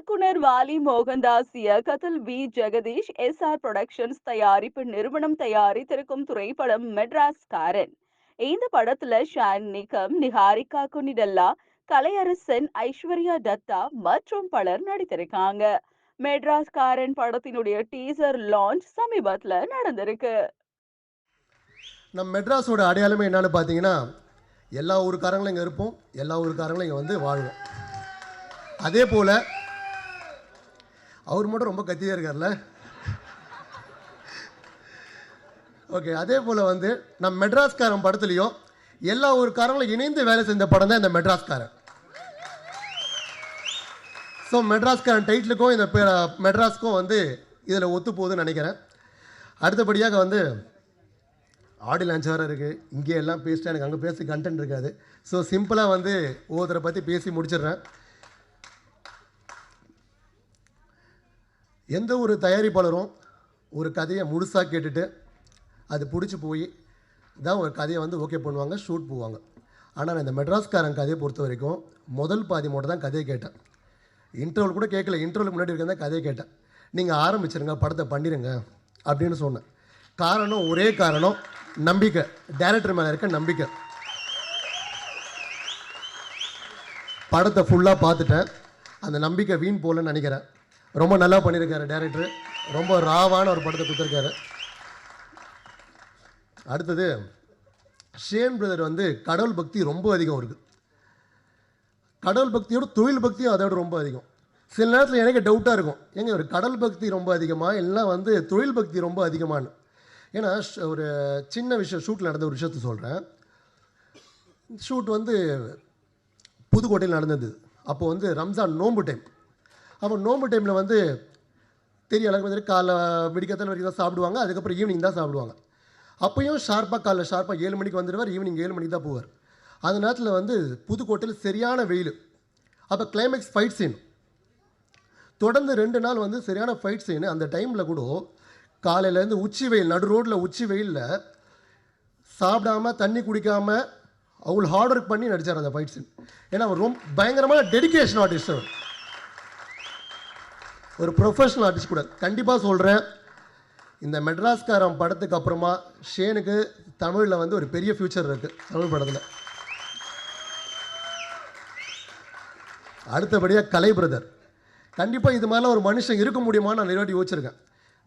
இயக்குனர் வாலி மோகன்தாஸ் இயக்கத்தில் V. Jagadish S. R. Productions தயாரிப்பு நிறுவனம் தயாரித்திருக்கும் திரைப்படம் மெட்ராஸ் காரன் இந்த படத்துல ஷான் நிகம் நிஹாரிகா குனிடல்லா கலையரசன் ஐஸ்வர்யா தத்தா மற்றும் பலர் நடித்திருக்காங்க. மெட்ராஸ் காரன் படத்தினுடைய டீசர் லான்ச் சமீபத்தில் நடந்திருக்கு. நம் மெட்ராஸோட அடையாளமே என்னன்னு பார்த்தீங்கன்னா எல்லா ஊருக்காரங்களும் இங்கே இருப்போம் எல்லா ஊருக்காரங்களும் இங்கே வந்து வாழ்வோம். அதே போல் அவர் மட்டும் ரொம்ப கத்தியாக இருக்கார்ல? ஓகே அதே போல் வந்து நம்ம மெட்ராஸ்காரன் படத்துலையும் எல்லா ஊருக்காரங்களும் இணைந்து வேலை செஞ்ச படம் தான் இந்த மெட்ராஸ்காரன். ஸோ மெட்ராஸ்காரன் டைட்டிலுக்கும் இந்த மெட்ராஸ்க்கும் வந்து இதில் ஒத்து போகுதுன்னு நினைக்கிறேன். அடுத்தபடியாக வந்து ஆடி லான்ச் வேறு இருக்குது இங்கே எல்லாம் பேசிட்டு எனக்கு அங்கே பேசி கண்டென்ட் இருக்காது. ஸோ சிம்பிளாக வந்து ஒவ்வொருத்தரை பற்றி பேசி முடிச்சிடுறேன். எந்த ஒரு தயாரிப்பாளரும் ஒரு கதையை முழுசாக கேட்டுட்டு அது பிடிச்சி போய் தான் ஒரு கதையை வந்து ஓகே பண்ணுவாங்க ஷூட் போவாங்க. ஆனால் நான் இந்த மெட்ராஸ்காரன் கதையை பொறுத்த வரைக்கும் முதல் பாதி மட்டும் தான் கதையை கேட்டேன். இன்டர்வல் கூட கேட்கல இன்டர்வல் முன்னாடி இருக்க தான் கதையை கேட்டேன். நீங்கள் ஆரம்பிச்சிருங்க படத்தை பண்ணிடுங்க அப்படின்னு சொன்னேன். காரணம் ஒரே காரணம் நம்பிக்கை. டேரக்டர் மேலே இருக்க நம்பிக்கை. படத்தை ஃபுல்லாக பார்த்துட்டேன். அந்த நம்பிக்கை வீண் போகலன்னு நினைக்கிறேன். ரொம்ப நல்லா பண்ணியிருக்காரு டேரக்டர் ரொம்ப ராவான ஒரு படத்தை கொடுத்துருக்காரு. அடுத்தது ஷேன் பிரதர் வந்து கடவுள் பக்தி ரொம்ப அதிகம் இருக்குது கடவுள் பக்தியோட தொழில் பக்தியும் அதோட ரொம்ப அதிகம். சில நேரத்தில் எனக்கு டவுட்டாக இருக்கும். ஏங்க ஒரு கடவுள் பக்தி ரொம்ப அதிகமாக இல்லை வந்து தொழில் பக்தி ரொம்ப அதிகமானு ஏன்னா ஒரு சின்ன விஷயம் ஷூட்டில் நடந்த ஒரு விஷயத்த சொல்கிறேன் ஷூட் வந்து புதுக்கோட்டையில் நடந்தது. அப்போது வந்து ரம்ஜான் நோம்பு டைம் அப்போ நோம்பு டைமில் வந்து தெரிய அளவுக்கு வந்து காலைல விடிக்கத்தில் வரைக்கும் தான் சாப்பிடுவாங்க? அதுக்கப்புறம் ஈவினிங் தான் சாப்பிடுவாங்க. அப்போயும் ஷார்ப்பாக காலைல ஷார்ப்பாக ஏழு மணிக்கு வந்துடுவார் ஈவினிங் ஏழு மணிக்கு தான் போவார். அந்த நேரத்தில் வந்து புதுக்கோட்டையில் சரியான வெயில். அப்போ கிளைமேக்ஸ் ஃபைட் சீன் தொடர்ந்து ரெண்டு நாள் வந்து சரியான ஃபைட் சீனு அந்த டைமில் கூட காலையிலேருந்து உச்சி வெயில் நடு ரோட்டில் உச்சி வெயிலில் சாப்பிடாம தண்ணி குடிக்காமல் அவ்வளோ ஹார்ட் ஒர்க் பண்ணி நடித்தார் அந்த ஃபைட் சீன் ஏன்னா அவர் ரொம்ப பயங்கரமான டெடிகேஷன் ஆர்டிஸ்ட் அவர். ஒரு ப்ரொஃபஷனல் ஆர்டிஸ்ட் கூட. கண்டிப்பாக சொல்கிறேன் இந்த மெட்ராஸ்காரன் படத்துக்கு அப்புறமா ஷேனுக்கு தமிழில் வந்து ஒரு பெரிய ஃப்யூச்சர் இருக்குது தமிழ் படத்தில். அடுத்தபடியாக கலை பிரதர் கண்டிப்பாக இது மாதிரிலாம் ஒரு மனுஷன் இருக்க முடியுமான்னு நான் நிறைய வாட்டி யோசிச்சிருக்கேன்.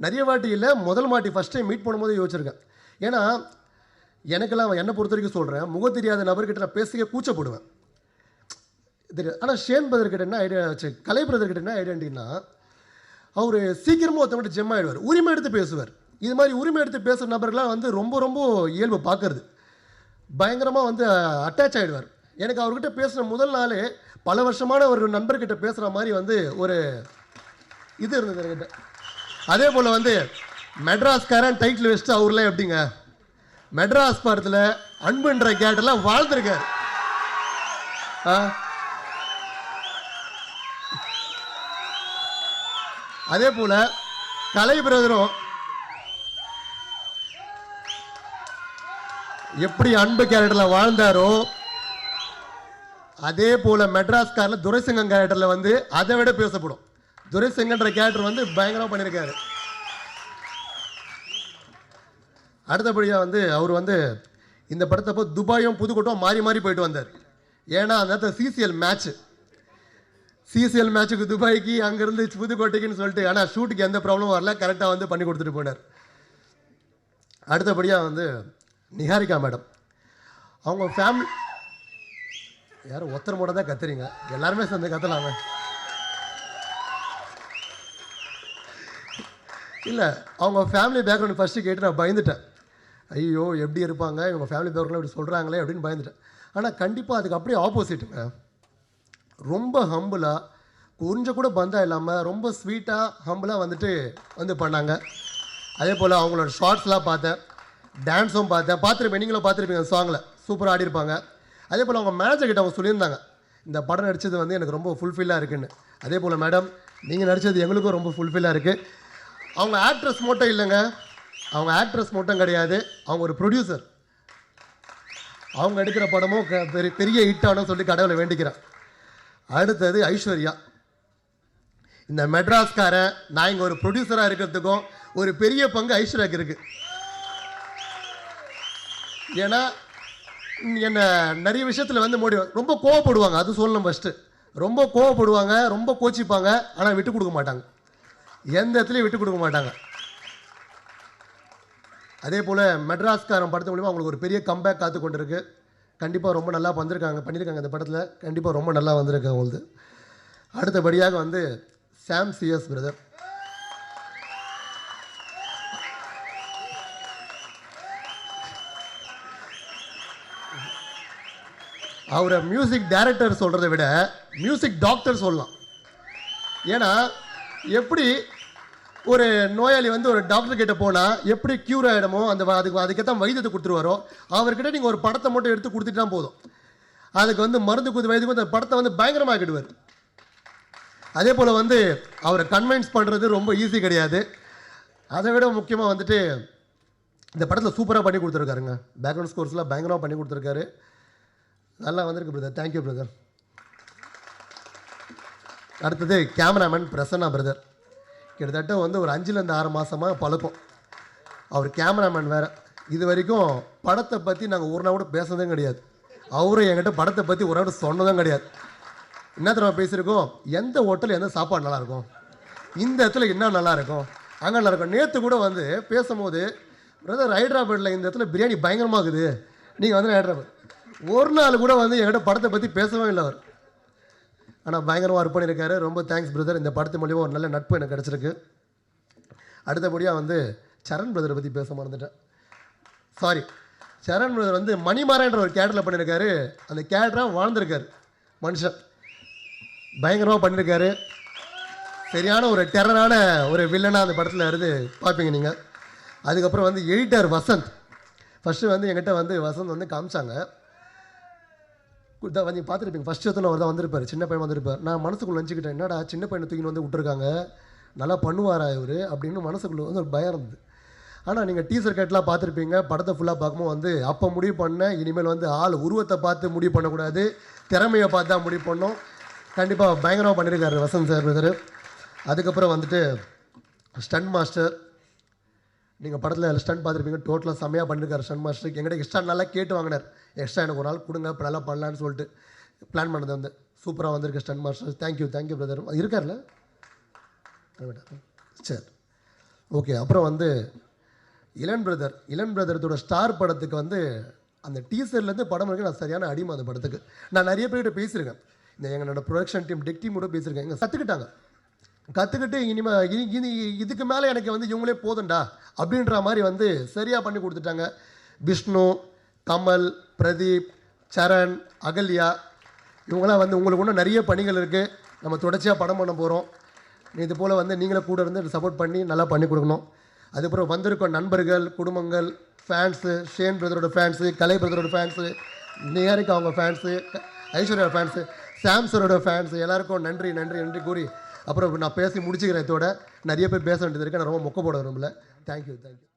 நிறைய வாட்டி இல்லை முதல் வாட்டி ஃபஸ்ட் டைம் மீட் பண்ணும்போது யோசிச்சிருக்கேன். ஏன்னா எனக்கெல்லாம் என்னை பொறுத்த வரைக்கும் சொல்கிறேன் முக தெரியாத நபர்கிட்ட நான் பேசிக்க கூச்சப்படுவேன். தெரியாது ஆனால் ஷேன் பிரதர்கிட்ட என்ன ஐடியா கலை பிரதர்கிட்ட என்ன ஐடியாண்டின்னா அவர் சீக்கிரமாக ஒருத்தவங்கிட்ட ஜெம் ஆகிடுவார் உரிமை எடுத்து பேசுவார். இது மாதிரி உரிமை எடுத்து பேசுகிற நபர்கள்லாம் வந்து ரொம்ப ரொம்ப இயல்பு பார்க்கறது. பயங்கரமாக வந்து அட்டாச் ஆகிடுவார் எனக்கு அவர்கிட்ட பேசுகிற முதல் நாளே பல வருஷமான ஒரு நண்பர்கிட்ட பேசுகிற மாதிரி வந்து ஒரு இது இருந்தது என்கிட்ட. அதே போல் வந்து மெட்ராஸ்காரன் டைட்டில் வச்சுட்டு அவர்லாம் எப்படிங்க? மெட்ராஸ் படத்தில் அன்புன்ற கேட்டெல்லாம் வாழ்ந்துருக்கார். ஆ? அதே போல கலை பிரதரும் எப்படி அன்பு கேரக்டர்ல வாழ்ந்தாரோ அதே போல மெட்ராஸ்காரில் துரைசிங்கம் கேரக்டர்ல வந்து அதை விட பேசப்படும். துரைசிங்கன்ற கேரக்டர் வந்து பயங்கரமா பண்ணியிருக்காரு அடுத்தபடியா வந்து அவர் வந்து இந்த படத்தப்போ துபாயும் புதுக்கோட்டம் மாறி மாறி போயிட்டு வந்தார். ஏன்னா அந்த நேரத்தில் சிசிஎல் மேட்ச்சு சிசிஎல் மேட்ச்சுக்கு துபாய்க்கு அங்கேருந்து புதுக்கோட்டைக்குன்னு சொல்லிட்டு ஆனால் ஷூட்டுக்கு எந்த ப்ராப்ளமும் வரல. கரெக்டாக வந்து பண்ணி கொடுத்துட்டு போனார். அடுத்தபடியாக வந்து நிஹாரிகா மேடம். அவங்க ஃபேமிலி யாரும் ஒத்தர் மட்டும் தான் கத்துறீங்க. எல்லாருமே சேர்ந்து கத்தலாமே. இல்லை அவங்க ஃபேமிலி பேக்ரவுண்ட் ஃபஸ்ட்டு கேட்டு நான் பயந்துட்டேன். ஐயோ எப்படி இருப்பாங்க? இவங்க ஃபேமிலி பேக்ரவுண்ட் இப்படி சொல்கிறாங்களே அப்படின்னு பயந்துட்டேன். ஆனால் கண்டிப்பாக அதுக்கு அப்படியே ஆப்போசிட்டுங்க ரொம்ப ஹம்புலாக கொஞ்சம் கூட பந்தா இல்லாமல் ரொம்ப ஸ்வீட்டாக ஹம்புலாக வந்துட்டு வந்து பண்ணாங்க. அதே போல் அவங்களோட ஷார்ட்ஸ்லாம் பார்த்தேன் டான்ஸும் பார்த்தேன். பார்த்துருப்பேன் நீங்களும் பார்த்துருப்பீங்க சாங்கில் சூப்பராக ஆடிருப்பாங்க அதே போல் அவங்க மேனேஜர் கிட்ட அவங்க சொல்லியிருந்தாங்க இந்த படம் நடித்தது வந்து எனக்கு ரொம்ப ஃபுல்ஃபில்லாக இருக்குன்னு. அதே போல் மேடம் நீங்கள் நடித்தது எங்களுக்கும் ரொம்ப ஃபுல்ஃபில்லாக இருக்குது அவங்க ஆக்ட்ரஸ் மட்டும் இல்லைங்க அவங்க ஆக்ட்ரஸ் மட்டும் கிடையாது அவங்க ஒரு ப்ரொடியூசர் அவங்க எடுக்கிற படமும் பெரிய பெரிய ஹிட் ஆனும் சொல்லி கடவுளை வேண்டிக்கிறேன். அடுத்தது ஐஸ்வர்யா. இந்த மெட்ராஸ்காரன் நான் இங்கே ஒரு ப்ரொடியூசராக இருக்கிறதுக்கும் ஒரு பெரிய பங்கு ஐஸ்வர்யாக்கு இருக்கு. ஏன்னா என்னை நிறைய விஷயத்தில் வந்து மோடி ரொம்ப கோவப்படுவாங்க. அது சொல்லணும் ஃபஸ்ட்டு ரொம்ப கோவப்படுவாங்க ரொம்ப கோச்சிப்பாங்க ஆனால் விட்டு கொடுக்க மாட்டாங்க. எந்த இடத்துலையும் விட்டு கொடுக்க மாட்டாங்க. அதே போல் மெட்ராஸ்காரன் படத்து மூலிமா அவங்களுக்கு ஒரு பெரிய கம்பேக் காத்து கொண்டிருக்கு கண்டிப்பாக ரொம்ப நல்லா வந்திருக்காங்க பண்ணியிருக்காங்க இந்த படத்தில். கண்டிப்பாக ரொம்ப நல்லா வந்திருக்கு அவங்களுக்கு அடுத்தபடியாக வந்து சாம் சிஎஸ் பிரதர் அவரை மியூசிக் டைரக்டர் சொல்கிறத விட மியூசிக் டாக்டர் சொல்லலாம். ஏன்னா எப்படி ஒரு நோயாளி வந்து ஒரு டாக்டர் கிட்ட போனால் எப்படி க்யூர் ஆகிடுமோ அந்த அதுக்கு அதுக்கேற்ற வைத்தியத்தை கொடுத்துருவாரோ அவர்கிட்ட நீங்கள் ஒரு படத்தை மட்டும் எடுத்து கொடுத்துட்டா போதும். அதுக்கு வந்து மருந்து குத்து வயதுக்கு அந்த படத்தை வந்து பயங்கரமாக்கிடுவார். அதே போல் வந்து அவரை கன்வின்ஸ் பண்ணுறது ரொம்ப ஈஸி கிடையாது. அதை விட முக்கியமாக வந்துட்டு இந்த படத்தில் சூப்பராக பண்ணி கொடுத்துருக்காருங்க. பேக்ரவுண்ட் ஸ்கோர்ஸ்லாம் பயங்கரமாக பண்ணி கொடுத்துருக்காரு. நல்லா வந்திருக்கு பிரதர் தேங்க்யூ பிரதர் அடுத்தது கேமராமேன் பிரசன்னா பிரதர் கிட்டத்தட்ட வந்து ஒரு அஞ்சுலேருந்து ஆறு மாதமாக பழக்கம். அவர் கேமராமேன் வேறு. இது வரைக்கும் படத்தை பற்றி நாங்கள் ஒரு நாள் கூட பேசுனதும் கிடையாது. அவரும் என்கிட்ட படத்தை பற்றி ஒரு நாள் சொன்னதும் கிடையாது. என்ன தெரியுமா பேசியிருக்கோம்? எந்த ஹோட்டல் எந்த சாப்பாடு நல்லாயிருக்கும்? இந்த இடத்துல என்ன நல்லாயிருக்கும்? அங்கே நல்லா இருக்கும் நேற்று கூட வந்து பேசும்போது பிரதர் ஹைதராபாத்தில் இந்த இடத்துல பிரியாணி பயங்கரமாக இருக்குது. நீங்கள் வந்து ஹைதராபாத். ஒரு நாள் கூட வந்து என்கிட்ட படத்தை பற்றி பேசவே இல்லை அவர். ஆனால் பயங்கரமாக ஒர்க் பண்ணியிருக்காரு. ரொம்ப தேங்க்ஸ் பிரதர் இந்த படத்து மூலியமாக ஒரு நல்ல நட்பு எனக்கு கிடச்சிருக்கு. அடுத்தபடியாக வந்து சரண் பிரதரை பற்றி பேச மறந்துட்டேன். சாரி சரண் பிரதர் வந்து மணிமாறன்ற ஒரு கேரக்டரில் பண்ணியிருக்காரு. அந்த கேரக்டராக வாழ்ந்திருக்காரு. மனுஷன். பயங்கரமாக பண்ணியிருக்காரு. சரியான ஒரு டெரரான ஒரு வில்லனாக அந்த படத்தில் இருந்து பார்ப்பீங்க நீங்கள் அதுக்கப்புறம் வந்து எடிட்டர் வசந்த். ஃபஸ்ட்டு வந்து என்கிட்ட வந்து வசந்த் வந்து காமிச்சாங்க. இதான் வந்து பார்த்துருப்பீங்க. ஃபஸ்ட் எத்தனை அவர் தான் வந்திருப்பார்? சின்ன பையன் வந்திருப்பார். நான் மனசுக்குள்ளே நினச்சிக்கிட்டேன் என்னடா சின்ன பையனை தூக்கின்னு வந்து விட்டுருக்காங்க. நல்லா பண்ணுவாரா இவர்? அப்படின்னு மனசுக்குள்ளே வந்து ஒரு பயம் இருந்தது. ஆனால் நீங்கள் டீசர் கட்லாம் பார்த்துருப்பீங்க. படத்தை ஃபுல்லாக பார்க்கும்போது வந்து அப்போ முடிவு பண்ணேன் இனிமேல் வந்து ஆள் உருவத்தை பார்த்து முடிவு பண்ணக்கூடாது. திறமையை பார்த்து தான் முடிவு பண்ணோம் கண்டிப்பாக பயங்கரமாக பண்ணியிருக்காரு வசந்த் சார் பிரதர். அதுக்கப்புறம் வந்துட்டு ஸ்டன் மாஸ்டர் நீங்கள் படத்தில் ஸ்டன் பார்த்துருப்பீங்க. டோட்டலாக செம்மையாக பண்ணியிருக்காரு ஸ்டன் மாஸ்டர் எங்கிட்ட எக்ஸ்ட்ரா நல்லா கேட்டு வாங்கினார். எக்ஸ்ட்ரா எனக்கு ஒரு நாள் கொடுங்க இப்போ நல்லா பண்ணலான்னு சொல்லிட்டு பிளான் பண்ணது வந்து. சூப்பராக வந்திருக்கு stun master thank you thank you brother இருக்கார்ல சரி. ஓகே அப்புறம் வந்து இளன் பிரதர் இளன் பிரதரத்தோட ஸ்டார் படத்துக்கு வந்து அந்த டீசர்லேருந்து படம் வரைக்கும் நான் சரியான அடிமை அந்த படத்துக்கு. நான் நிறைய பேர்கிட்ட பேசியிருக்கேன். இந்த எங்களோட ப்ரொடக்ஷன் டீம் டெக் டீமோட பேசியிருக்கேன். எங்கள் கற்றுக்கிட்டாங்க கற்றுக்கிட்டு இனிமே இனி இதுக்கு மேலே எனக்கு வந்து இவங்களே போதும்டா அப்படின்ற மாதிரி வந்து சரியாக பண்ணி கொடுத்துட்டாங்க. விஷ்ணு கமல் பிரதீப் சரண் அகல்யா இவங்களாம் வந்து உங்களுக்கு இன்னும் நிறைய பணிகள் இருக்குது நம்ம தொடர்ச்சியாக படம் பண்ண போகிறோம் இது போல் வந்து நீங்களே கூட இருந்து சப்போர்ட் பண்ணி நல்லா பண்ணி கொடுக்கணும். அதுக்கப்புறம் வந்திருக்க நண்பர்கள் குடும்பங்கள் ஃபேன்ஸு ஷேன் பிரதரோட ஃபேன்ஸு கலை பிரதரோட ஃபேன்ஸு நியாரிக்கு அவங்க ஃபேன்ஸு ஐஸ்வர்யா ஃபேன்ஸு சாம்சரோட ஃபேன்ஸு எல்லாருக்கும் நன்றி நன்றி நன்றி கூறி அப்புறம் நான் பேசி முடிச்சுக்கிறேன் இதோட. நிறைய பேர் பேச வேண்டியது இருக்கு. நான் ரொம்ப மொக்க போட விரும்பல தேங்க்யூ தேங்க்யூ